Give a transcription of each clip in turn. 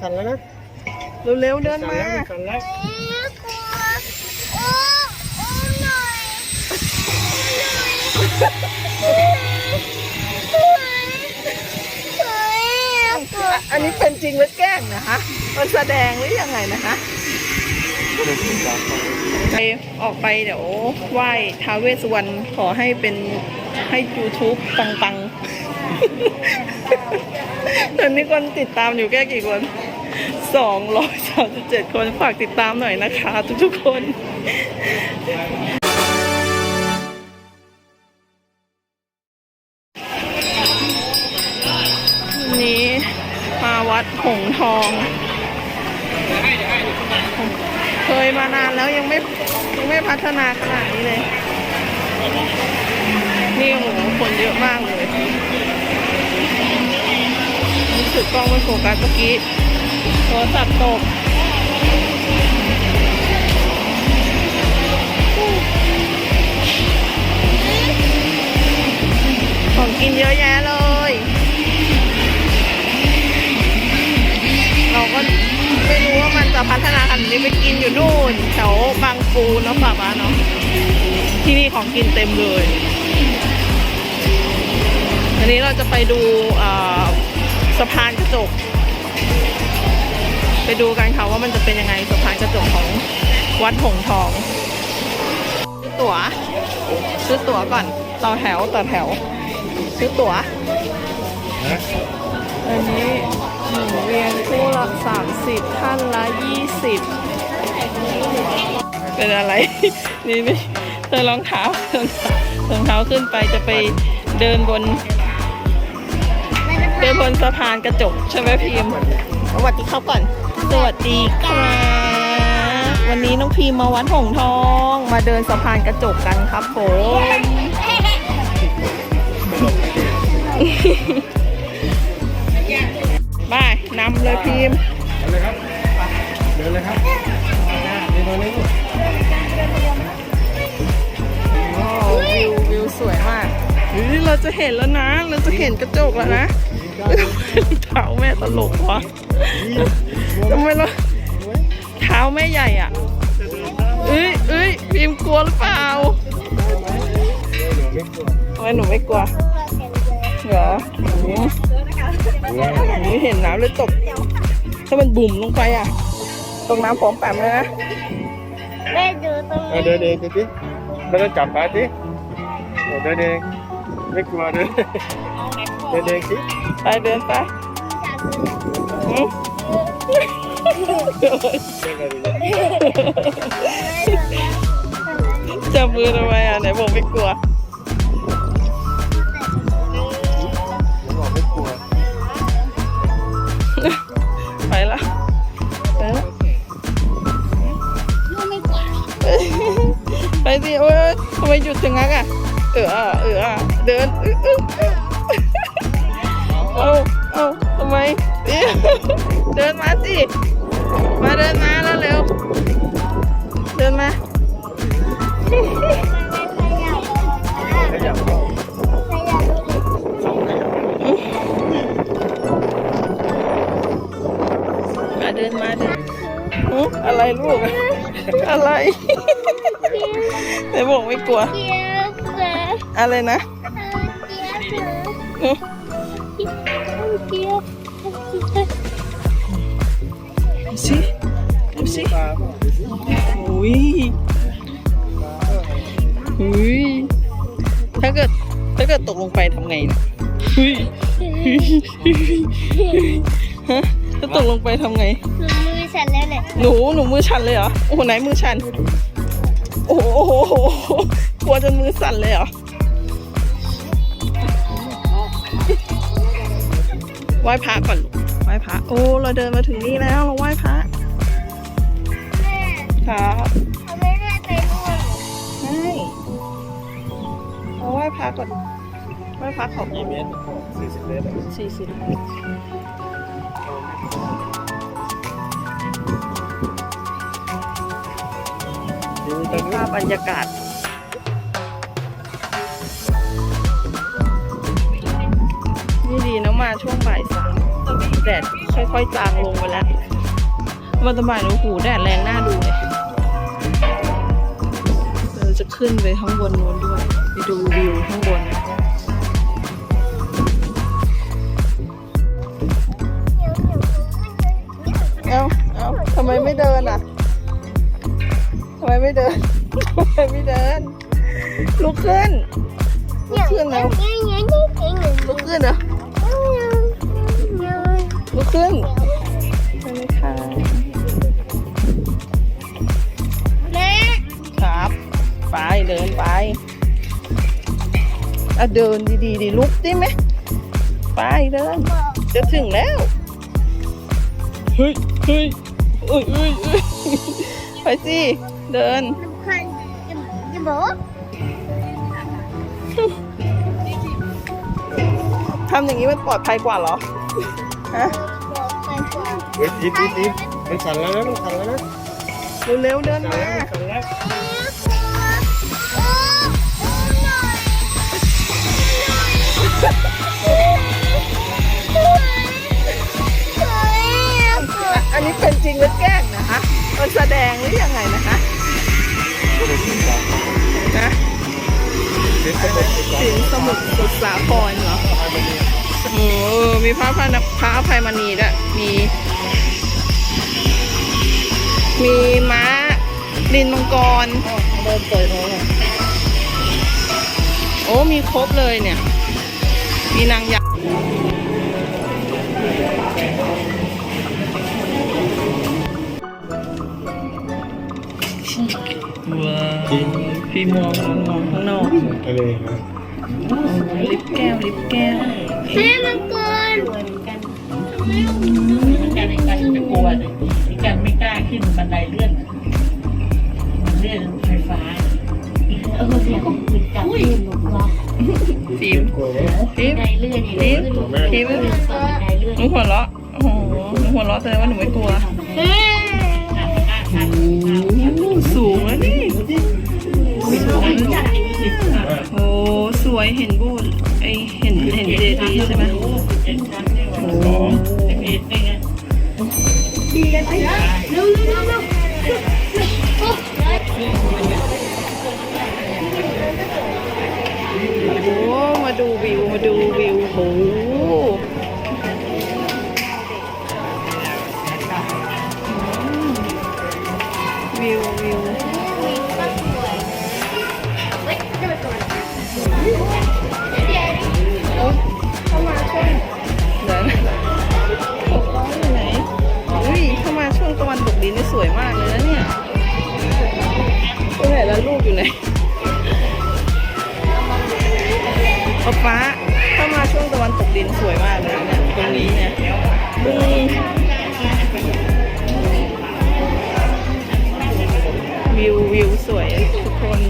สั่นแล้วนะเร็วๆเดินมา สั่นแล้วโอ้โอ้หน่อยหน่อยหน่อยอันนี้เป็นจริงหรือแกล้งนะคะ มันแสดงหรือยังไงนะคะไปออกไปเดี๋ยวไหว้ท้าวเวสสุวรรณขอให้เป็นให้ YouTube ปังๆตอนนี้คนติดตามอยู่แค่กี่คน 237 คนฝากติดตามหน่อยนะคะ ทุกๆคนวันนี้มาวัดหงทอง เคยมานานแล้วยังไม่ยังไม่พัฒนาขนาดนี้เลย นี่โอ้โหคนเยอะมากเลยรู้สึกกล้องไม่โฟกัสเมื่อกี้ โทรศัพท์ตกของกินเยอะแยะเลย เราก็ไม่รู้ว่ามันจะพัฒนาขนาดนี้ไปกินอยู่นู่นแถวบางปูเนาะป่าบ้าเนาะที่นี่ของกินเต็มเลยอันนี้เราจะไปดูสะพานกระจก ไปดูกันค่ะว่ามันจะเป็นยังไงสะพานกระจกของวัดหงทองซื้อตั๋วซื้อตั๋วก่อนต่อแถวต่อแถว ซื้อตั๋วอันนี้หนึ่งเวียนคู่ละสามสิบท่านละยี่สิบเป็นอะไร นี่ไม่เธอรองเท้าเธอรองเท้าขึ้นไปจะไปเดินบน เดินบนสะพานกระจกใช่ไหมพิมพ์สวัสดีครับก่อน สวัสดีครับวันนี้น้องพิมพ์มาวัดหงส์ทอง มาเดินสะพานกระจกกันครับผมบายนำเลยพิมพ์เดินเลยครับเดินเลยครับนี่ตรงนี้ลูกว้าววิววิวสวยมากเฮ้ยเราจะเห็นแล้วนะ เราจะเห็นกระจกแล้วนะเท้าแม่ตลกวะ ทำไมเราเท้าแม่ใหญ่อะเอ้ยเอ้ยพิมพ์กลัวหรือเปล่าทำไมหนูไม่กลัวเหรออืมนี่เห็นน้ำเลยตก ถ้ามันบุ่มลงไปอะ ตรงน้ำพร้อมแปมเลยนะแม่ดูตรงเอานี้เดินเองสิพี่ไม่ต้องจับขาสิเอาเดินเองไม่กลัวเดินเดินเองสิไปเดินไป จับมือทำไมอะไหนบอกไม่กลัวบอกไม่กลัวไปละไปละลูกไม่กลัวไปสิโอ้ยทำไมหยุดถึงงั้นอะ เออเออเดินอื้ออื้ออเอาเอาทำไม เดินมาสิ มาเดินมาแล้วเร็ว เดินมาขยับมาเดินมาเดินอุ๊ยอะไรลูก อะไร ไหนบอกไม่กลัวออะไรนะ สิอุ้ยอุ้ยถ้าเกิดถ้าเกิดตกลงไปทำไงเนี่ยอุ้ยฮะถ้าตกลงไปทำไง หนูมือสั่นแล้วเนี่ยหนูหนูมือชันเลยเหรอโอ้โหไหนมือชัน โอ้โหโอ้โหโอ้โหกลัวจนมือสั่นเลยเหรอไหว้พระก่อนลูกไหว้พระโอ้ เราเดินมาถึงนี่แล้วเราไหว้พระ ครับเขาไม่ได้ไปนู่นใช่เราไหว้พระก่อนไหว้พระขอบกี่เมตรสี่สิบเมตรสี่สิบดูตรงนี้ภาพบรรยากาศนี่ดีนะมาช่วงบ่ายสามแดดค่ค่อยๆจางลงไปแล้ววันตะบ่ายโอ้โหแดดแรงน่าดูเลย ขึ้นไปข้างบนนู้นด้วย ไปดูวิวข้างบนเอ้าเอ้าทำไมไม่เดินอะทำไมไม่เดินทำไมไม่เดิน ลุกขึ้น ลุกขึ้นแล้วลุกขึ้นเหรอลุกขึ้น อะเดินดีๆดิลุกได้ไหมไปเดินจะถึงแล้วเฮ้ยเฮ้ยเอ้ยเอ้ยเอ้ยไปสิเดินทำอย่างนี้มันปลอดภัยกว่าเหรอฮะเฮ้ยอีทอีทอีทมันสั่นแล้วนะมันสั่นแล้วนะเร็วๆเดินสั่นมา อันนี้เป็นจริงหรือแกล้งนะคะมันแสดงหรือยังไงนะคะนะเดี๋ยวจะหมดอีกแล้วสินสมุทรสุสาครเหรอไปมาเนี่ยโอ้เออมีพระพระนพระอภัยมณีด้วยมี มีม้าลินมังกรเดินปล่อยท้องอะโอ้มีครบเลยเนี่ยีนางยักษ์ว้าวพี่มองมองข้างนอกทะเลนะลิปแก้วลิปแก้วกันในการจะกลัวเลยในการไม่กล้าขึ้นบันไดเลื่อนเลื่อนไฟฟ้าเออเสียงปืนจับลื่นลงล็อก ฟิล์มกลัวไหมฟิล์มเลื่อนนี่เลยขึ้นลงฟิล์มหนูหัวเราะโอ้โหหนูหัวเราะแสดงว่าหนูไม่กลัวสูงแล้วนี่สูงโอ้สวยเห็นบูดไอเห็นเห็นเจดีใช่ไหมโอ้โมาดูวิวม ป๊าป๊าถ้ามาช่วงตะวันตกดินสวยมากเลยเนี่ยตรงนี้เนี่ยอืมวิววิวสวยทุกคน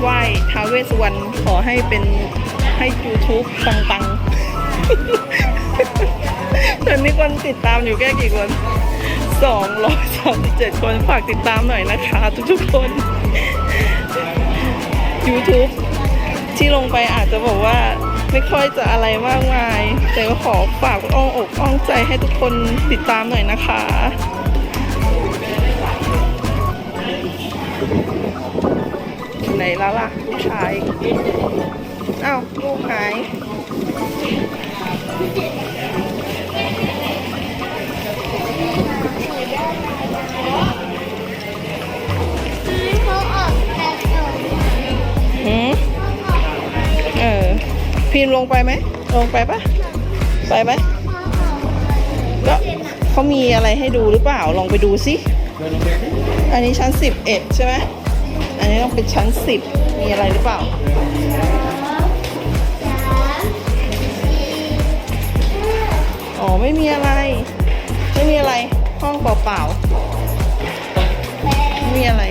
ไหว้ท้าวเวสวรรณขอให้เป็นให้ YouTube ปังๆ ตอนนี้คนติดตามอยู่แค่กี่คนสองร้อยสามสิบเจ็ดคนฝากติดตามหน่อยนะคะ ทุกๆคน YouTube ที่ลงไปอาจจะบอกว่าไม่ค่อยจะอะไรมากมาย แต่ก็ขอฝากอ้องอกอ้องใจให้ทุกคนติดตามหน่อยนะคะ ไหนแล้วล่ะผู้ชายเอ้าวลูกหายเออพิมลงไปไหม ลงไปปะไปไหมก็เขามีอะไรให้ดูหรือเปล่า ลองไปดูสิ อันนี้ชั้นสิบเอ็ดใช่ไหม นนี้ต้องเป็นชั้นสิบมีอะไรหรือเปล่าอ๋อไม่มีอะไร ไม่มีอะไรห้องเปล่าๆไม่มีอะไร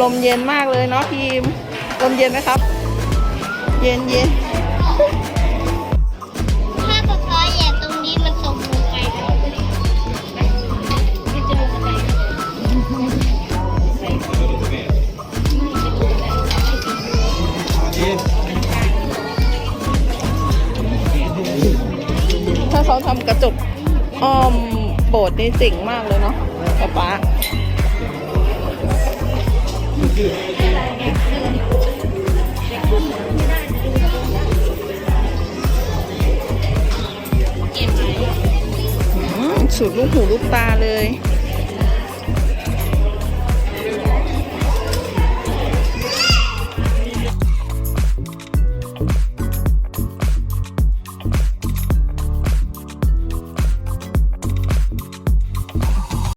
ลมเย็นมากเลยเนาะพีม ลมเย็นไหมครับ เย็นเย็นถ้าป๊าป๊าอยาตรงนี้มันส่งลงไปได้มันจะลงไปถ้าเขาทำกระจกอ้อมโบสถ์นี่เจ๋งมากเลยเนาะป๊าป๊า สุดลูกหูลูกตาเลย